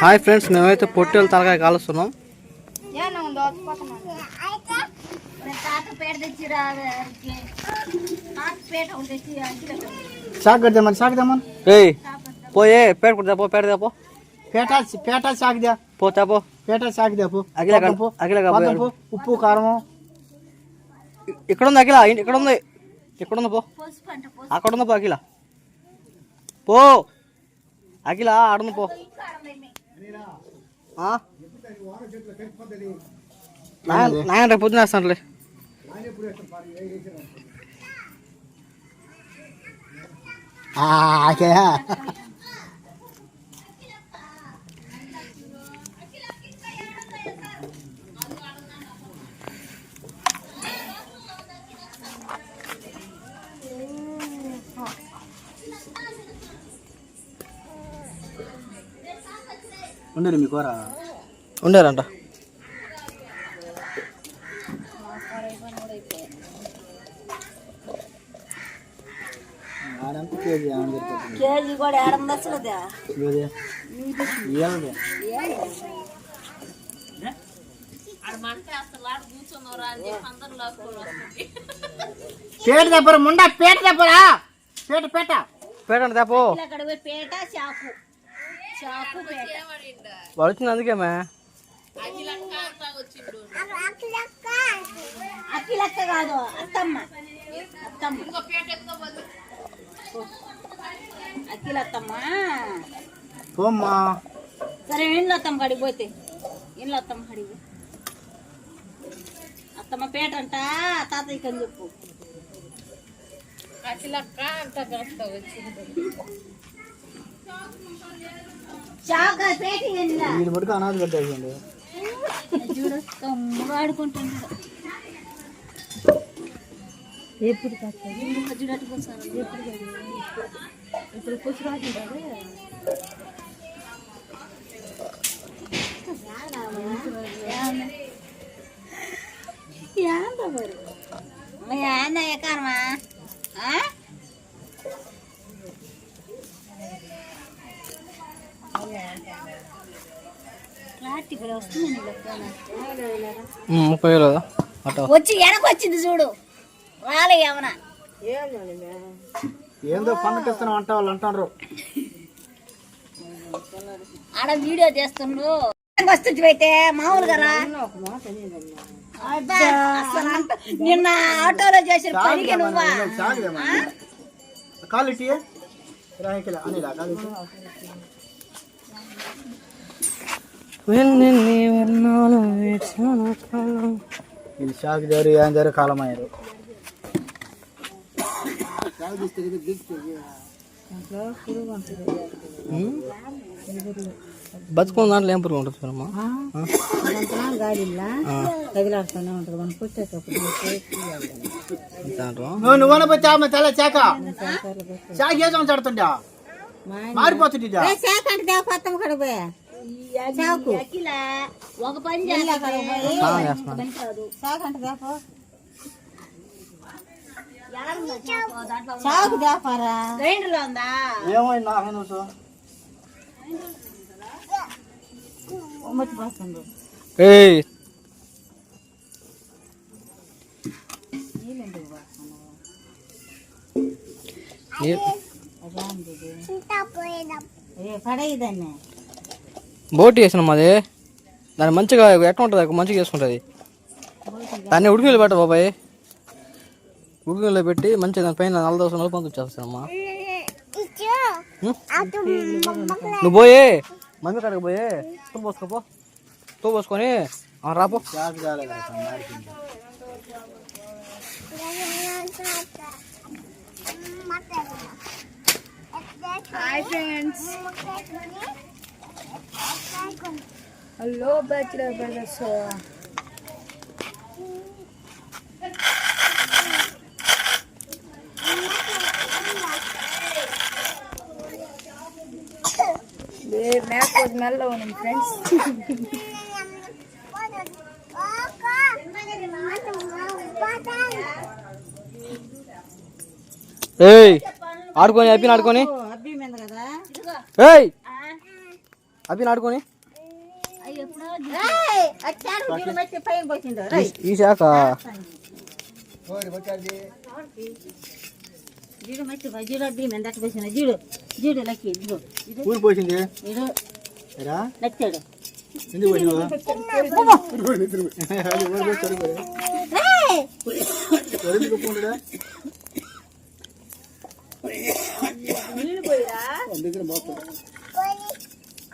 Hi friends మేమైతే పొట్టేలు తలకాయ కాలుస్తున్నాం. పేట పేట సాగు కడదామని సాగు దామని ఏయ్ పోయే పేడ కుడతా పో పేడ పో పేట పేట సాగు దా. పోతా పో పేట సాగు దా పో. అఖిల పక్కన పో. అఖిల పక్కన పో. ఉప్పు కారము. ఇక్కడ ఉంది అఖిల ఇక్కడ ఉంది ఇక్కడ ఉంది పో. అక్కడ ఉంది పో అఖిల. పో. అఖిల ఆడుంది పో? నాయన రేపు పొద్దున వేస్తానులే. ఆ, ఉండరు మీ కూర. ఉండారంట కేజీ కూడా. పేట దెబ్బరా ముండా పేట దెబ్బరా పేట పేట. అక్కడ పోయి పేట చాకు. చాకు పేట. వాడు వచ్చింది అందుకే మే అఖిలక్క కాదు అత్తమ్మ. అత్తమ్మ. అఖిలత్తమ్మ. పోమ్మా. సరే ఇంట్లో అత్తమ్మ కడిగి పోతే? ఇంట్లో అత్తమ్మ కడిగి అత్తమ్మ పేట అంట తాతయ్యకి అని చెప్పు. చాక పేట ఏంలా వీడి మటుకు అనాథ పెట్టేసిండు. చూడు కమ్ముగా ఆడుకుంటున్నాడు ఎప్పుడు ఇప్పుడు కూర్చు రాకుంటాడు ఏంద మరి ఏంద ఎక్కరమా ముప్పై వేలు వచ్చి వెనక వచ్చింది చూడు. రాలే ఏమన్నా. ఏందో అంట వాళ్ళు అంటారు ఆడ వీడియో చేస్తుండ్రు వస్తుంది అయితే మామూలుగా రా. నిన్న ఆటోలో చేసిన పనికి నువ్వా? సాగుదేమా అనిలా కాలు ఇటీ వెన్నెన్ని వర్ణాలు వేసిన కాలం. ఇది షాక్ జారి ఏం జారి కాలం అయ్యారు? బతుకున్న దాంట్లో ఏం పురుగు ఉంటుంది చూడమ్మా? తగిలాడుతూనే ఉంటుంది. మనం పుట్టేటప్పుడు? నువ్వు నువ్వు పోతే ఆమె తల చాక. చాక ఏదో చడుతుంటా మారిపోతుంది శాఖంటే దేవపత్తం కడపోయా చాకు ఒక పని స్నానం చేస్తున్నాను చాకంటే దేపో చాకు దేపారా గ్రైండర్లో ఉందా ఏమైంది నాకు నువ్వు ఉమ్మచ్చి పోస్తుంది ఏయ్ నీ- ఏ పడేదాన్ని బోటి వేసిన మాది. దాన్ని మంచిగా ఎట్లా ఉంటుంది? మంచిగా వేసుకుంటుంది దాన్ని ఉడికిలో పెట్ట బాబాయ్. ఉడికిలో పెట్టి మంచిగా దాని పైన నల్ల దోశ నలుపు పంపించేస్తానమ్మా నువ్వు పోయే. మమ్మీ కాడికి పోయే. తూ పోసుకోపో తూ పోసుకొని రాపో hi friends hello bachelor brothers మేక మెల్ల ఉన్నాం ఫ్రెండ్స్ ఏయ్ ఆడుకొని అయిపోయిన ఆడుకొని అబ్బి మీద కదా ఏయ్ అవి రై ఈ శాఖ. జీడు మెచ్చి జీడు అడ్డి మేము దట్ట పోసిన జీడు జీడు లక్కి జీడు జీడు ఊరు పోసింది? జీడు రా నచ్చాడు ఎందుకు అందుకని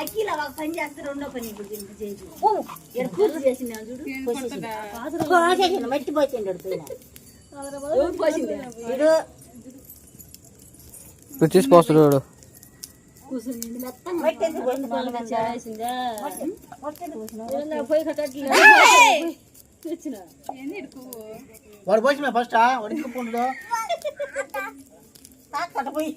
అఖిల ఒక పని చేస్తే రెండో పని ఇప్పుడు చేసింది చూడు. మట్టి పోసిండు పోసింది? వీడు పోసిన ఫస్ట్ వాడు పోయి.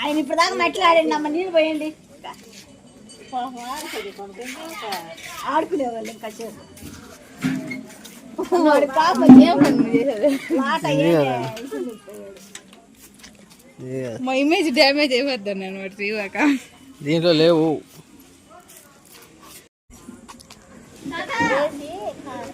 ఆయన ఇప్పుడు దాకా మట్లాడండి అమ్మ నీళ్ళు పోయండి. ఆడుకునేవాళ్ళు ఇంకా వాడి పాప మాట మా ఇమేజ్ డ్యామేజ్ అయిపోద్ది నేను వాటి తీవాక దీంట్లో లేవు.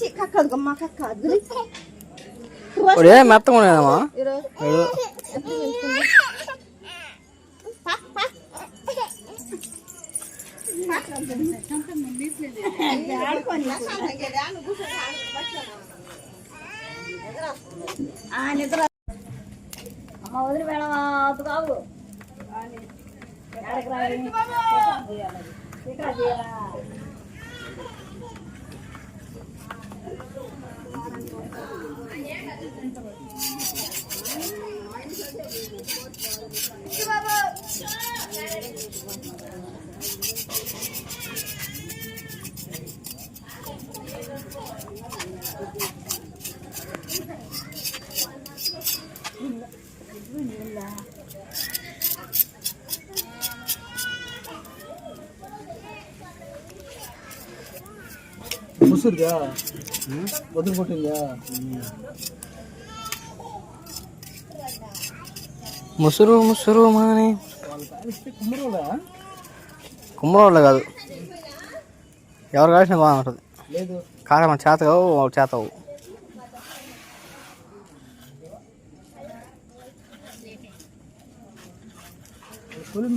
ఇప్పుడైతే కక్క ఏం మెత్తగా నిద్ర అమ్మ వదిలి మేడం అదు కావు ఎక్కడికి రావాలి? முசுருதா பதில் போட்டீங்களா? ముసురు ముసురు మాని. కుమ్మరోళ్ళ కాదు. ఎవరు కాల్సిన బాగుంటుంది లేదు కాదు మన చేత కావు వాళ్ళ చేత కావు పొలిం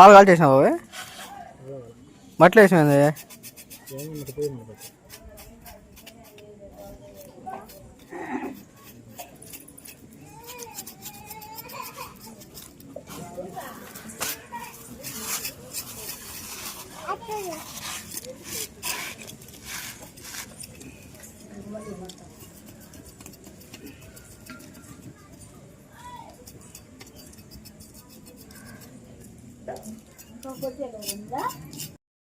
కాలు కాల్ చేసినావు బాబు మట్లు వేసినది